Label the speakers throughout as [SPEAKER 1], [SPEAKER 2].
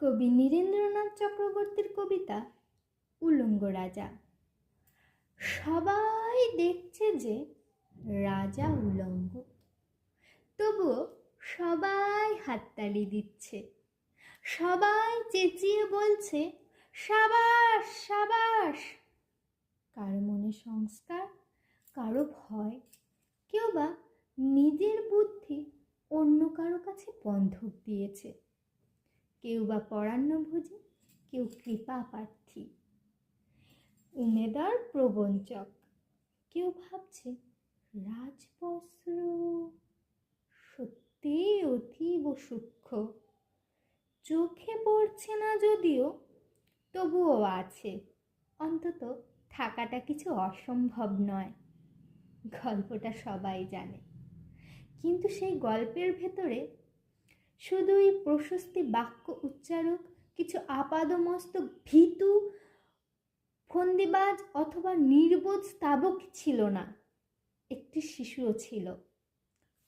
[SPEAKER 1] কবি নীরেন্দ্রনাথ চক্রবর্তীর কবিতা উলঙ্গ রাজা। সবাই দেখছে যে রাজা উলঙ্গ। তবুও সবাই হাততালি দিচ্ছে। সবাই চেঁচিয়ে বলছে, সাবাস সাবাস! কারও মনে সংস্কার, কারও ভয়। কেউ বা নিজের বুদ্ধি অন্য কারও কাছে বন্ধক দিয়েছে। কেউ বা পরান্নভোজী কেউ কৃপা প্রার্থী। উমেদার প্রবঞ্চক, কেউ ভাবছে রাজবস্ত্র সত্যি অতীব সূক্ষ্ম। চোখে পড়ছে না যদিও, তবুও আছে। অন্তত থাকাটা কিছু অসম্ভব নয়, গল্পটা সবাই জানে। কিন্তু সেই গল্পের ভেতরে শুধুই প্রশস্তি বাক্য উচ্চারক, কিছু আপাদমস্তক ভীতু, ফন্দিবাজ অথবা নির্বোধ স্তাবক ছিল না। একটি শিশুও ছিল।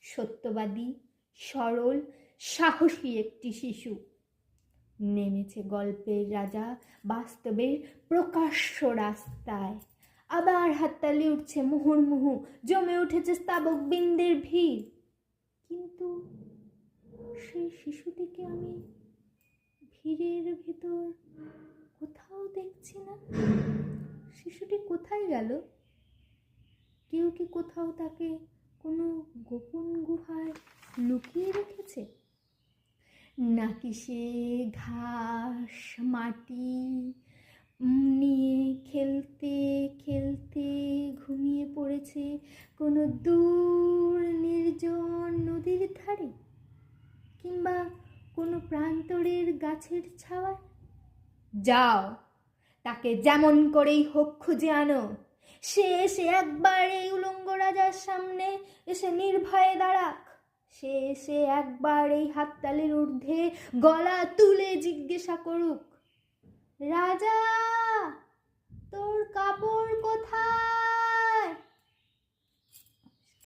[SPEAKER 1] সত্যবাদী, সরল, সাহসী একটি শিশু। নেমেছে গল্পের রাজা, বাস্তবের প্রকাশ্য রাস্তায়। আবার হাততালি উঠছে মুহুর্মুহু, জমে উঠেছে স্তাবক বিন্দের ভিড়। সেই শিশুটিকে আমি ভিড়ের ভেতর কোথাও দেখছি না। শিশুটি কোথায় গেল? কেউ কি কোথাও তাকে কোনো গোপন গুহায় লুকিয়ে রেখেছে? নাকি সে ঘাস, মাটি নিয়ে খেলতে খেলতে ঘুমিয়ে পড়েছে কোনো দূর নির্জন নদীর ধারে? প্রান্তরের গাছের ছাওয়ায়। যাও, তাকে যেমন করেই হোক খুঁজে আনো। সে এসে একবার এই উলঙ্গ রাজার সামনে এসে নির্ভয়ে দাঁড়াক। সে এসে একবার এই হাততালির ঊর্ধ্বে গলা তুলে জিজ্ঞাসা করুক, রাজা